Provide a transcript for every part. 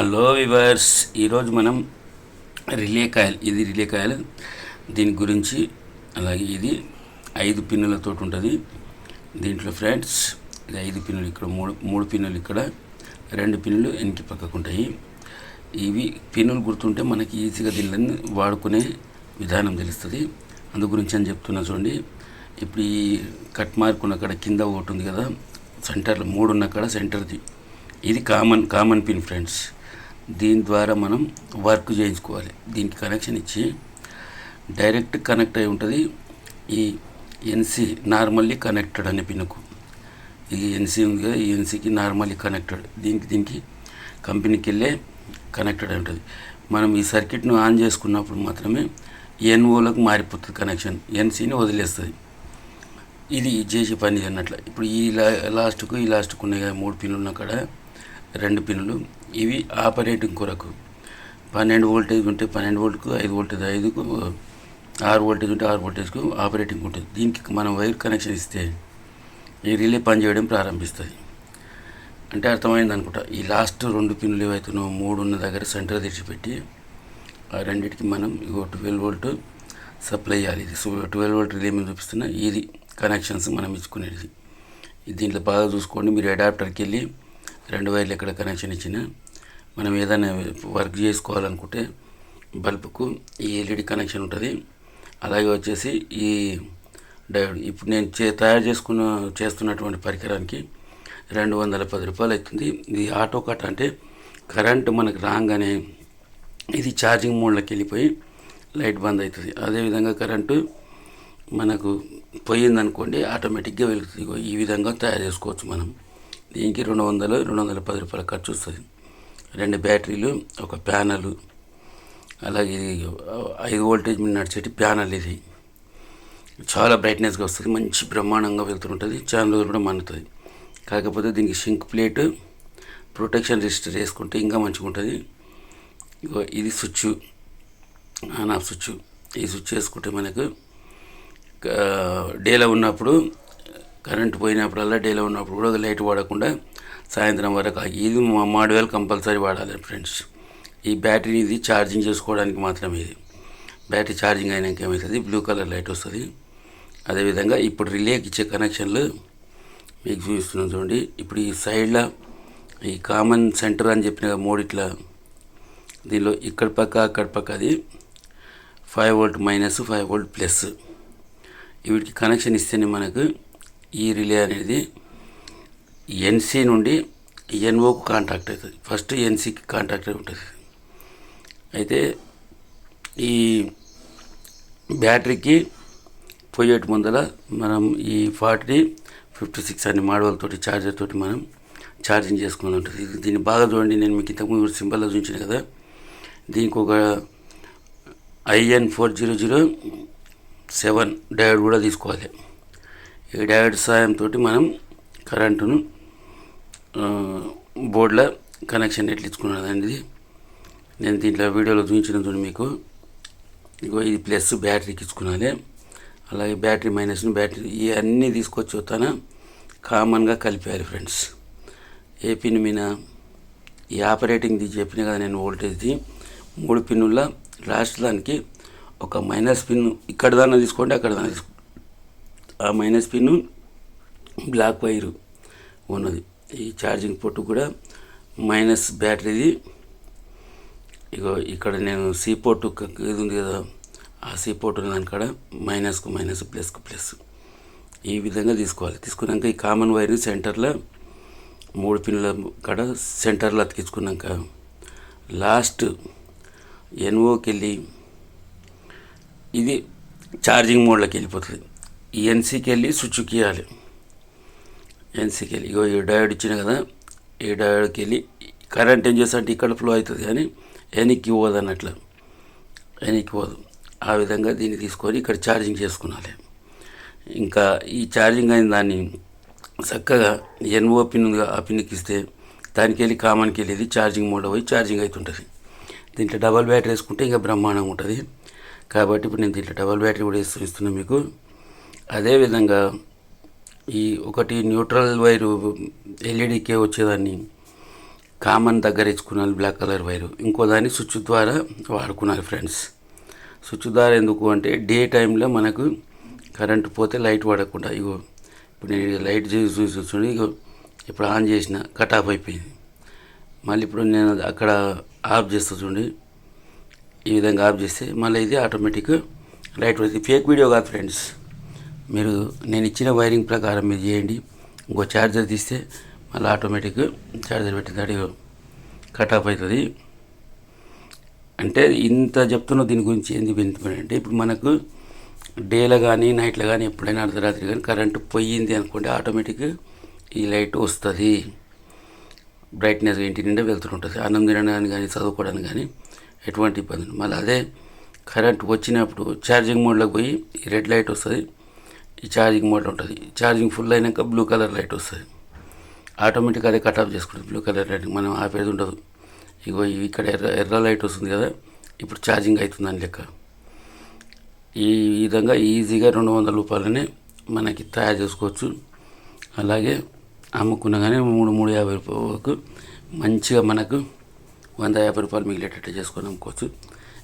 Hello viewers ఈరోజు మనం relay కాయల్ ఇది రిలే కాయల్. దీని గురించి అలాగే ఇది ఐదు పిన్నులతో ఉంటుంది. దీంట్లో ఫ్రెండ్స్ ఇది ఐదు పిన్నులు ఇక్కడ మూడు మూడు పిన్నులు ఇక్కడ రెండు పిన్నులు వెనక్కి పక్కకు ఉంటాయి. ఇవి పిన్నులు గుర్తుంటే మనకి ఈజీగా దీనిని వాడుకునే విధానం తెలుస్తుంది. అందు గురించి అని చెప్తున్నా చూడండి. ఇప్పుడు ఈ కట్ మార్క్ ఉన్న కాడ కింద ఒకటి ఉంది కదా సెంటర్లో మూడు ఉన్న కాడ సెంటర్ది. ఇది కామన్ కామన్ పిన్ ఫ్రెండ్స్. దీని ద్వారా మనం వర్క్ చేయించుకోవాలి. దీనికి కనెక్షన్ ఇచ్చి డైరెక్ట్ కనెక్ట్ అయి ఉంటుంది ఈ ఎన్సి నార్మల్లీ కనెక్టెడ్ అనే పిన్కు ఇది ఎన్సీ ఉంది కదా ఈ ఎన్సీకి నార్మల్లీ కనెక్టెడ్. దీనికి దీనికి కంపెనీకి వెళ్ళే కనెక్టెడ్ అయి ఉంటుంది. మనం ఈ సర్క్యూట్ను ఆన్ చేసుకున్నప్పుడు మాత్రమే ఎన్ఓలకు మారిపోతుంది కనెక్షన్. ఎన్సీని వదిలేస్తుంది. ఇది చేసే పని అన్నట్లు. ఇప్పుడు ఈ లా- లాస్ట్కు ఈ లాస్ట్కు ఉన్నాయి కదా మూడు పిన్లు ఉన్న కాడ రెండు పిన్నులు. ఇవి ఆపరేటింగ్ కొరకు. పన్నెండు వోల్టేజ్ ఉంటే పన్నెండు వోల్ట్కు ఐదు వోల్టేజ్ ఐదుకు ఆరు వోల్టేజ్ ఉంటే ఆరు వోల్టేజ్కు ఆపరేటింగ్ ఉంటుంది. దీనికి మనం వైర్ కనెక్షన్ ఇస్తే ఈ రిలే పనిచేయడం ప్రారంభిస్తుంది అంటే అర్థమైంది అనుకుంటా. ఈ లాస్ట్ రెండు పిన్నులు ఏవైతేనో మూడు ఉన్న దగ్గర సెంటర్ తెచ్చిపెట్టి ఆ రెండింటికి మనం ఇగో ట్వెల్వ్ వోల్ట్ సప్లై చేయాలి. ఇది సో ట్వెల్వ్ వోల్ట్ రిలే మీద చూపిస్తున్న ఇది కనెక్షన్స్ మనం ఇచ్చుకునేది. దీంట్లో బాగా చూసుకోండి. మీరు అడాప్టర్కి వెళ్ళి రెండు వైర్లు ఎక్కడ కనెక్షన్ ఇచ్చినా మనం ఏదైనా వర్క్ చేసుకోవాలనుకుంటే బల్బుకు ఈ ఎల్ఈడి కనెక్షన్ ఉంటుంది. అలాగే వచ్చేసి ఈ డయోడ్ ఇప్పుడు నేను చే తయారు చేసుకున్న చేస్తున్నటువంటి పరికరానికి రెండు వందల పది రూపాయలు అవుతుంది. ఇది ఆటో కట్ అంటే కరెంటు మనకు రాగానే ఇది ఛార్జింగ్ మోడ్లోకి వెళ్ళిపోయి లైట్ బంద్ అవుతుంది. అదేవిధంగా కరెంటు మనకు పోయిందనుకోండి ఆటోమేటిక్గా వెళుతుంది ఈ విధంగా తయారు చేసుకోవచ్చు మనం. దీనికి రెండు వందలు రెండు వందల పది రూపాయల ఖర్చు వస్తుంది. రెండు బ్యాటరీలు ఒక ప్యానలు అలాగే ఐదు వోల్టేజ్ మీద నడిచేటి ప్యానల్ ఇది. చాలా బ్రైట్నెస్గా వస్తుంది మంచి బ్రహ్మాండంగా వెళ్తుంటుంది చాలా రోజులు కూడా మన్నుతుంది కాకపోతే దీనికి షింక్ ప్లేట్ ప్రొటెక్షన్ రిజిస్టర్ వేసుకుంటే ఇంకా మంచిగా ఉంటుంది. ఇది స్విచ్ ఆన్ ఆఫ్ స్విచ్. ఈ స్విచ్ వేసుకుంటే మనకు డేలో ఉన్నప్పుడు కరెంట్ పోయినప్పుడల్లా డేలో ఉన్నప్పుడు కూడా లైట్ వాడకుండా సాయంత్రం వరకు ఇది మా మాడ్యూల్ కంపల్సరీ వాడాలి ఫ్రెండ్స్. ఈ బ్యాటరీ ఇది ఛార్జింగ్ చేసుకోవడానికి మాత్రమే ఇది. బ్యాటరీ ఛార్జింగ్ అయినాక ఏమవుతుంది? బ్లూ కలర్ లైట్ వస్తుంది. అదేవిధంగా ఇప్పుడు రిలేకి ఇచ్చే కనెక్షన్లు మీకు చూపిస్తున్నాం చూడండి. ఇప్పుడు ఈ సైడ్లో ఈ కామన్ సెంటర్ అని చెప్పిన మూడిట్ల. దీనిలో ఇక్కడ పక్క అక్కడ పక్క అది five volt minus five volt plus. వీటికి కనెక్షన్ ఇస్తేనే మనకు ఈ రిలే అనేది ఎన్సీ నుండి ఎన్ఓకు కాంటాక్ట్ అవుతుంది. ఫస్ట్ ఎన్సీకి కాంటాక్ట్ అయి ఉంటుంది. అయితే ఈ బ్యాటరీకి పోయేటి ముందర మనం ఈ ఫార్టీ ఫిఫ్టీ సిక్స్ అనే మోడల్ తోటి ఛార్జర్ తోటి మనం ఛార్జింగ్ చేసుకుని ఉంటుంది. ఇది దీన్ని బాగా చూడండి. నేను మీకు ఇంతకుముందు సింబల్లో చూపించాను కదా. దీనికి ఒక IN four zero zero seven diode కూడా తీసుకోవాలి. ఈ డయోడ్ సాయంతో మనం కరెంటును బోర్డులో కనెక్షన్ ఎట్లా ఇచ్చుకున్నదండి నేను దీంట్లో వీడియోలో చూపించిన మీకు. ఇగో ఇది ప్లస్ బ్యాటరీకి ఇచ్చుకున్నాలి అలాగే బ్యాటరీ మైనస్ని బ్యాటరీ ఇవన్నీ తీసుకొచ్చి వస్తాన కామన్గా కలిపేయాలి ఫ్రెండ్స్. ఏ పిన్ మీద ఈ ఆపరేటింగ్ది చెప్పిన కదా నేను ఓల్టేజ్ది. మూడు పిన్నుల లాస్ట్ దానికి ఒక మైనస్ పిన్ ఇక్కడ దాన్ని తీసుకోండి అక్కడ దాన్ని తీసుకోండి ఆ మైనస్ పిన్ బ్లాక్ వైరు ఉన్నది. ఈ ఛార్జింగ్ పొట్టు కూడా మైనస్ బ్యాటరీది. ఇగో ఇక్కడ నేను సి పోర్టు ఇది ఉంది కదా ఆ సి పోర్ట్ దానికాడ మైనస్కు మైనస్ ప్లస్కు ప్లస్. ఈ విధంగా తీసుకోవాలి. తీసుకున్నాక ఈ కామన్ వైర్ని సెంటర్లో మూడు పిన్ల కాడ సెంటర్లో అతికించుకున్నాక లాస్ట్ ఎన్ఓకి వెళ్ళి ఇది ఛార్జింగ్ మోడ్లోకి వెళ్ళిపోతుంది. ఈ ఎన్సీకి వెళ్ళి స్విచ్కి ఇవ్వాలి ఎన్సీకి వెళ్ళి ఇగో ఈ డయోడ్ ఇచ్చిన కదా ఈ డయోడ్కి వెళ్ళి కరెంట్ ఏం చేస్తా అంటే ఇక్కడ ఫ్లో అవుతుంది కానీ వెనక్కి పోదు అన్నట్లు. వెనక్కి పోదు. ఆ విధంగా దీన్ని తీసుకొని ఇక్కడ ఛార్జింగ్ చేసుకున్నాలి ఇంకా ఈ ఛార్జింగ్ అయిన దాన్ని చక్కగా ఎన్ఓ పిన్ ఉందిగా ఆ పిన్కి ఇస్తే దానికి వెళ్ళి కామన్కి వెళ్ళేది ఛార్జింగ్ మోడ్ పోయి ఛార్జింగ్ అవుతుంటుంది దీంట్లో డబల్ బ్యాటరీ వేసుకుంటే ఇంకా బ్రహ్మాండంగా ఉంటుంది. కాబట్టి ఇప్పుడు నేను దీంట్లో డబల్ బ్యాటరీ కూడా వేస్తూ ఇస్తున్నాను మీకు. అదేవిధంగా ఈ ఒకటి న్యూట్రల్ వైరు ఎల్ఈడికే వచ్చేదాన్ని కామన్ దగ్గర ఇచ్చుకున్నారు బ్లాక్ కలర్ వైరు. ఇంకో దాన్ని స్విచ్ ద్వారా వాడుకున్నారు ఫ్రెండ్స్. స్విచ్ ద్వారా ఎందుకు అంటే డే టైంలో మనకు కరెంటు పోతే లైట్ పడకుండా ఇగో ఇప్పుడు నేను లైట్ చూసి చూసి చూడండి ఇగో ఇప్పుడు ఆన్ చేసిన కట్ ఆఫ్ అయిపోయింది. మళ్ళీ ఇప్పుడు నేను అక్కడ ఆఫ్ చేస్తూ చూడండి. ఈ విధంగా ఆఫ్ చేస్తే మళ్ళీ ఇది ఆటోమేటిక్ లైట్ పడుతుంది ఫేక్ వీడియో కాదు ఫ్రెండ్స్. మీరు నేను ఇచ్చిన వైరింగ్ ప్రకారం మీరు చేయండి. ఇంకో ఛార్జర్ తీస్తే మళ్ళీ ఆటోమేటిక్ ఛార్జర్ పెట్టిన దాడి కట్ ఆఫ్ అవుతుంది. అంటే ఇంత చెప్తున్నా దీని గురించి ఏంది అంటే ఇప్పుడు మనకు డేలో కానీ నైట్లో కానీ ఎప్పుడైనా అర్ధరాత్రి కానీ కరెంటు పోయింది అనుకోండి ఆటోమేటిక్ ఈ లైట్ వస్తుంది. బ్రైట్నెస్ ఇంటి నిండా వెళ్తుంటుంది. అన్నం తినడానికి కానీ చదువుకోవడానికి కానీ ఎటువంటి ఇబ్బంది మళ్ళీ అదే కరెంట్ వచ్చినప్పుడు ఛార్జింగ్ మోడ్లోకి పోయి రెడ్ లైట్ వస్తుంది. ఈ ఛార్జింగ్ మోడ్ ఉంటుంది. ఛార్జింగ్ ఫుల్ అయినాక బ్లూ కలర్ లైట్ వస్తుంది. ఆటోమేటిక్ అదే కట్ ఆఫ్ చేసుకుంటుంది. బ్లూ కలర్ లైట్ మనం ఆపేది ఉండదు. ఇగో ఇవి ఇక్కడ ఎర్ర ఎర్ర లైట్ వస్తుంది కదా ఇప్పుడు ఛార్జింగ్ అవుతుందని లెక్క. ఈ విధంగా ఈజీగా రెండు వందల రూపాయలనే మనకి తయారు చేసుకోవచ్చు. అలాగే అమ్ముకున్నా కానీ మూడు మూడు యాభై రూపాయలకు మంచిగా మనకు వంద యాభై రూపాయలు మిగిలేటట్టు చేసుకొని అమ్ముకోవచ్చు.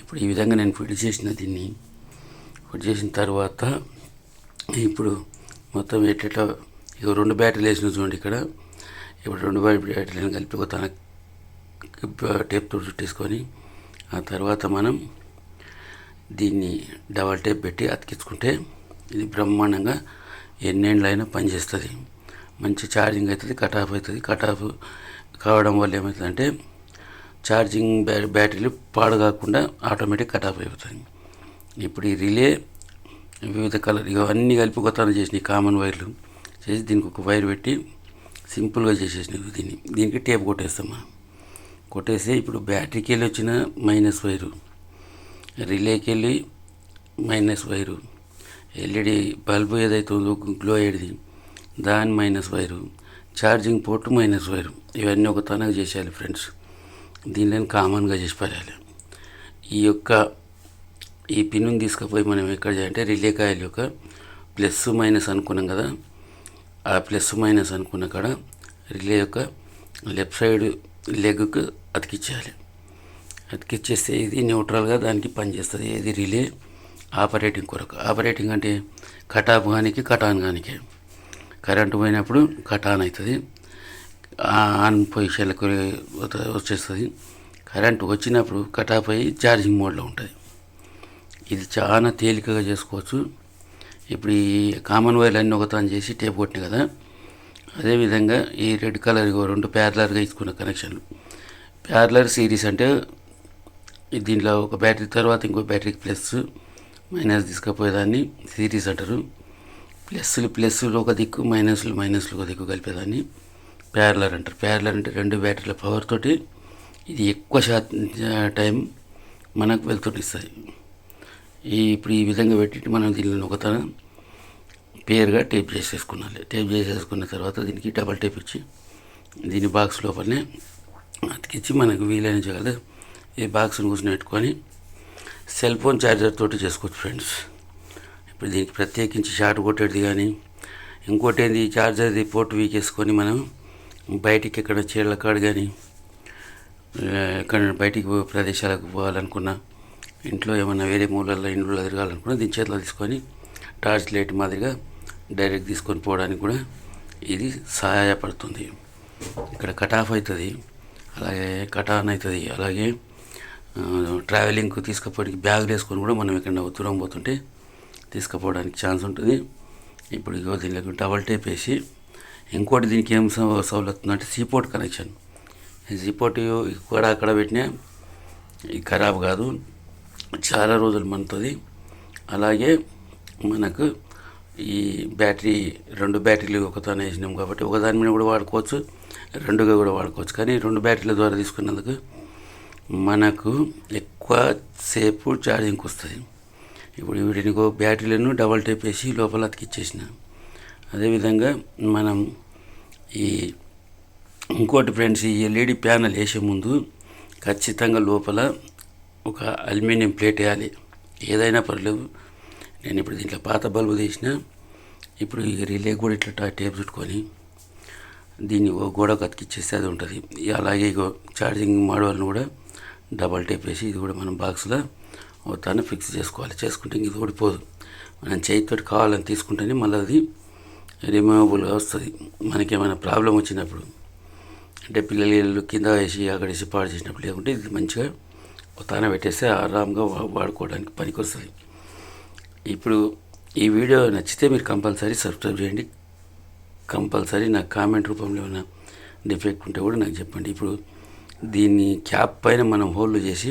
ఇప్పుడు ఈ విధంగా నేను ఫిట్ చేసిన దీన్ని. ఫిట్ చేసిన తర్వాత ఇప్పుడు మొత్తం ఎట్లా ఇక రెండు బ్యాటరీలు వేసిన చూడండి ఇక్కడ. ఇప్పుడు రెండు బ్యాటరీలను కలిపి ఒక తన టేప్తో చుట్టేసుకొని ఆ తర్వాత మనం దీన్ని డబల్ టేప్ పెట్టి అతికించుకుంటే ఇది బ్రహ్మాండంగా ఎన్నేళ్ళైనా పనిచేస్తుంది మంచి ఛార్జింగ్ అవుతుంది కట్ ఆఫ్ అవుతుంది కట్ ఆఫ్ కావడం వల్ల ఏమవుతుందంటే ఛార్జింగ్ బ్యా బ్యాటరీలు పాడు కాకుండా ఆటోమేటిక్ కట్ ఆఫ్ అయిపోతుంది ఇప్పుడు ఈ రిలే వివిధ కలర్ ఇక అన్నీ కలిపి కొత్త చేసినాయి కామన్ వైర్లు. చేసి దీనికి ఒక వైర్ పెట్టి సింపుల్గా చేసేసినవి దీన్ని. దీనికి టేప్ కొట్టేస్తాం మనం. కొట్టేసి ఇప్పుడు బ్యాటరీకి వెళ్ళి వచ్చిన మైనస్ వైరు రిలేకి వెళ్ళి మైనస్ వైరు ఎల్ఈడి బల్బు ఏదైతే ఉందో గ్లో అయ్యేది దాని minus wire charging port minus wire ఇవన్నీ ఒక తనకు చేసేయాలి ఫ్రెండ్స్. దీనిలో కామన్గా చేసి పారేయాలి ఈ యొక్క ఈ పిన్నుని తీసుకుపోయి మనం ఎక్కడ చేయాలంటే రిలే కాయల యొక్క ప్లస్ మైనస్ అనుకున్నాం కదా ఆ ప్లస్ మైనస్ అనుకున్న కాడ రిలే యొక్క లెఫ్ట్ సైడ్ లెగ్కు అతికిచ్చేయాలి. అతికిచ్చేస్తే ఇది న్యూట్రల్గా దానికి పనిచేస్తుంది. ఇది రిలే ఆపరేటింగ్ కొరకు. ఆపరేటింగ్ అంటే కటాఫ్ కానికి కటాన్ కానికి కరెంటు పోయినప్పుడు కటాన్ అవుతుంది. ఆన్ పొజిషన్లకు వచ్చేస్తుంది. కరెంటు వచ్చినప్పుడు కటాఫ్ అయ్యి ఛార్జింగ్ మోడ్లో ఉంటుంది. ఇది చాలా తేలికగా చేసుకోవచ్చు. ఇప్పుడు ఈ కామన్ వైర్లు అన్నీ ఒకతాను చేసి టేప్ కొట్టిన కదా అదేవిధంగా ఈ రెడ్ కలర్ రెండు ప్యారలర్గా ఇచ్చుకున్న కనెక్షన్లు ప్యారలర్ సిరీస్ అంటే దీంట్లో ఒక బ్యాటరీ తర్వాత ఇంకో బ్యాటరీకి ప్లస్ మైనస్ తీసుకుపోయేదాన్ని సిరీస్ అంటారు. ప్లస్లు ప్లస్లు ఒక దిక్కు మైనస్లు మైనస్లు ఒక దిక్కు కలిపేదాన్ని ప్యారలర్ అంటారు. ప్యారలర్ అంటే రెండు బ్యాటరీల పవర్ తోటి ఇది ఎక్కువ శాతం టైం మనకు వెళ్తుంటిస్తుంది ఈ ఇప్పుడు ఈ విధంగా పెట్టి మనం దీనిని ఒకతన పేరుగా టేప్ చేసేసుకున్నాలి. టేప్ చేసేసుకున్న తర్వాత దీనికి డబల్ టేప్ ఇచ్చి దీని బాక్స్ లోపలనే అతికిచ్చి మనకు వీలైన చేయాలి ఈ బాక్స్ని కూర్చొని పెట్టుకొని సెల్ ఫోన్ ఛార్జర్ తోటి చేసుకోవచ్చు ఫ్రెండ్స్. ఇప్పుడు దీనికి ప్రత్యేకించి షార్ట్ కొట్టేది కానీ ఇంకోటి ఏంది ఈ ఛార్జర్ది పోర్ట్ వీకేసుకొని మనం బయటికి ఎక్కడ చీరల కాడు కానీ ఎక్కడ బయటికి ప్రదేశాలకు పోవాలనుకున్నా ఇంట్లో ఏమైనా వేరే మూలల్లో ఇంట్లో తిరగాలనుకున్నా దీని చేతిలో తీసుకొని టార్చ్ లైట్ మాదిరిగా డైరెక్ట్ తీసుకొని పోవడానికి కూడా ఇది సహాయపడుతుంది. ఇక్కడ కట్ ఆఫ్ అవుతుంది. అలాగే కట్ ఆన్ అవుతుంది. అలాగే ట్రావెలింగ్కి తీసుకుపోవడానికి బ్యాగులు వేసుకొని కూడా మనం ఎక్కడ దూరం పోతుంటే తీసుకుపోవడానికి ఛాన్స్ ఉంటుంది. ఇప్పుడు ఇగో దీనికి డబల్ టేప్ వేసి ఇంకోటి దీనికి ఏం సౌ- సౌలత్ సీపోర్ట్ కనెక్షన్ ఈ సీపోర్ట్ ఇక్కడ అక్కడ పెట్టినా ఇది ఖరాబ్ కాదు. చాలా రోజులు మనుతుంది. అలాగే మనకు ఈ బ్యాటరీ రెండు బ్యాటరీలు ఒకదాని వేసినాం కాబట్టి ఒకదాని మీద కూడా వాడుకోవచ్చు రెండుగా కూడా వాడుకోవచ్చు. కానీ రెండు బ్యాటరీల ద్వారా తీసుకున్నందుకు మనకు ఎక్కువ సేపు ఛార్జింగ్కి వస్తుంది. ఇప్పుడు వీటిని బ్యాటరీలను డబల్ టేప్ వేసి లోపల అతికిచ్చేసిన. అదేవిధంగా మనం ఈ ఇంకోటి ఫ్రెండ్స్ ఈ ఎల్ఈడి ప్యానల్ వేసే ముందు ఖచ్చితంగా లోపల ఒక అల్యూమినియం ప్లేట్ వేయాలి. ఏదైనా పర్లేదు. నేను ఇప్పుడు దీంట్లో పాత బల్బు తీసిన ఇప్పుడు ఈ రిలే కూడా ఇట్లా టేప్ చుట్టుకొని దీన్ని ఓ గోడకు కతికిచ్చేస్తే అది ఉంటుంది. అలాగే ఇగో ఛార్జింగ్ మోడల్ని కూడా డబల్ టేప్ వేసి ఇది కూడా మనం బాక్స్లో అవుతాను ఫిక్స్ చేసుకోవాలి. చేసుకుంటే ఇంక ఇది ఓడిపోదు మనం చేతితో కావాలని తీసుకుంటేనే మళ్ళీ అది రిమూవబుల్గా వస్తుంది. మనకేమైనా ప్రాబ్లం వచ్చినప్పుడు అంటే పిల్లలు కింద వేసి అక్కడ వేసి పాడు చేసినప్పుడు లేకుంటే ఇది మంచిగా తాన పెట్టేస్తే ఆరామ్గా వాడుకోవడానికి పనికి వస్తుంది ఇప్పుడు ఈ వీడియో నచ్చితే మీరు కంపల్సరీ సబ్స్క్రైబ్ చేయండి. కంపల్సరీ నాకు కామెంట్ రూపంలో ఏమైనా డిఫెక్ట్ ఉంటే కూడా నాకు చెప్పండి. ఇప్పుడు దీన్ని క్యాప్ పైన మనం హోల్డ్ చేసి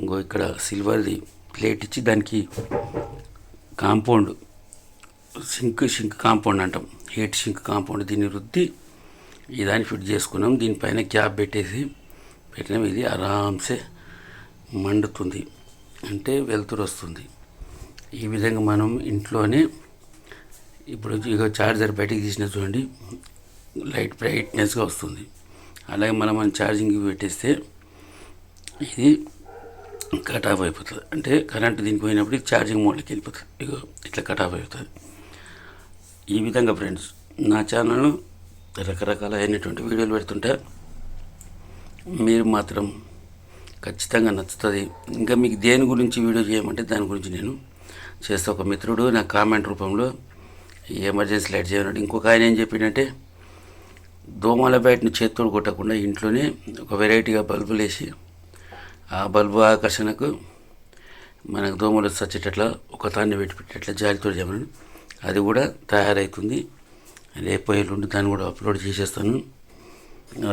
ఇంకో ఇక్కడ సిల్వర్ది ప్లేట్ ఇచ్చి దానికి కాంపౌండ్ సింక్ సింక్ కాంపౌండ్ అంటాం. హీట్ సింక్ కాంపౌండ్ దీన్ని రుద్ది ఈ దాన్ని ఫిట్ చేసుకున్నాం. దీనిపైన క్యాప్ పెట్టేసి పెట్టినాం. ఇది ఆరామ్సే మండుతుంది. అంటే వెలుతురు వస్తుంది ఈ విధంగా మనం ఇంట్లోనే ఇప్పుడు ఇక చార్జర్ బయటికి తీసిన చూడండి లైట్ బ్రైట్నెస్గా వస్తుంది. అలాగే మనం మనం ఛార్జింగ్ పెట్టేస్తే ఇది కట్ ఆఫ్ అయిపోతుంది. అంటే కరెంట్ దీనికి పోయినప్పుడు ఛార్జింగ్ మోడ్లోకి వెళ్ళిపోతుంది. ఇగో ఇట్లా కట్ ఆఫ్ అయిపోతుంది. ఈ విధంగా ఫ్రెండ్స్ నా ఛానల్ రకరకాల అయినటువంటి వీడియోలు పెడుతుంటే మీరు మాత్రం ఖచ్చితంగా నచ్చుతుంది. ఇంకా మీకు దేని గురించి వీడియో చేయమంటే దాని గురించి నేను చేస్తా. ఒక మిత్రుడు నా కామెంట్ రూపంలో ఈ ఎమర్జెన్సీ లైట్ చేయమన్నాడు. ఇంకొక ఆయన ఏం చెప్పిందంటే దోమల బయటని చేత్తోడు కొట్టకుండా ఇంట్లోనే ఒక వెరైటీగా బల్బులు వేసి ఆ బల్బు ఆకర్షణకు మనకు దోమలు చచ్చేటట్ల ఒక తాన్ని పెట్టి పెట్టేట్ల జాలితో చేయమని అది కూడా తయారవుతుంది రేపు ఎల్లుండి దాన్ని కూడా అప్లోడ్ చేసేస్తాను.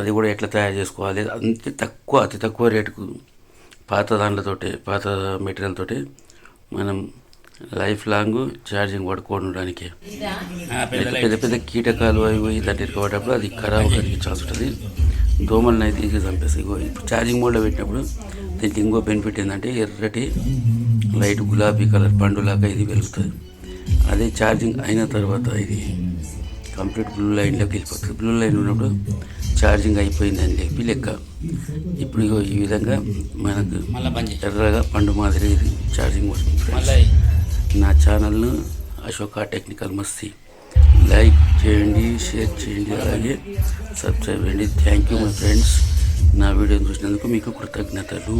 అది కూడా ఎట్లా తయారు చేసుకోవాలి? అంతే తక్కువ అతి తక్కువ రేటుకు పాత దాంట్లతోటి పాత మెటీరియల్ తోటి మనం లైఫ్ లాంగ్ ఛార్జింగ్ పడుకోవడానికి పెద్ద పెద్ద పెద్ద కీటకాలు అవి పోయి దాంట్లో ఇరుకోబడ్డప్పుడు అది ఖరాబ్ కలిగే ఛాన్స్ ఉంటుంది. దోమలను అయితే ఈజీగా చంపేస్తాయి. ఇప్పుడు ఛార్జింగ్ మోడ్లో పెట్టినప్పుడు దీనికి ఇంకో బెనిఫిట్ ఏంటంటే ఎర్రటి లైట్ గులాబీ కలర్ పండులాగా ఇది వెలుగుతుంది. అదే ఛార్జింగ్ అయిన తర్వాత ఇది కంప్లీట్ బ్లూ లైన్లోకి వెళ్ళిపోతుంది బ్లూ లైన్ ఉన్నప్పుడు ఛార్జింగ్ అయిపోయిందని చెప్పి లెక్క. ఇప్పుడు ఈ విధంగా మనకు ఎర్రగా పండు మాదిరి ఇది ఛార్జింగ్ వస్తుంది నా ఛానల్ను అశోక టెక్నికల్ మస్తీ. లైక్ చేయండి షేర్ చేయండి అలాగే సబ్స్క్రైబ్ చేయండి. Thank you my friends. నా వీడియోని చూసినందుకు మీకు కృతజ్ఞతలు.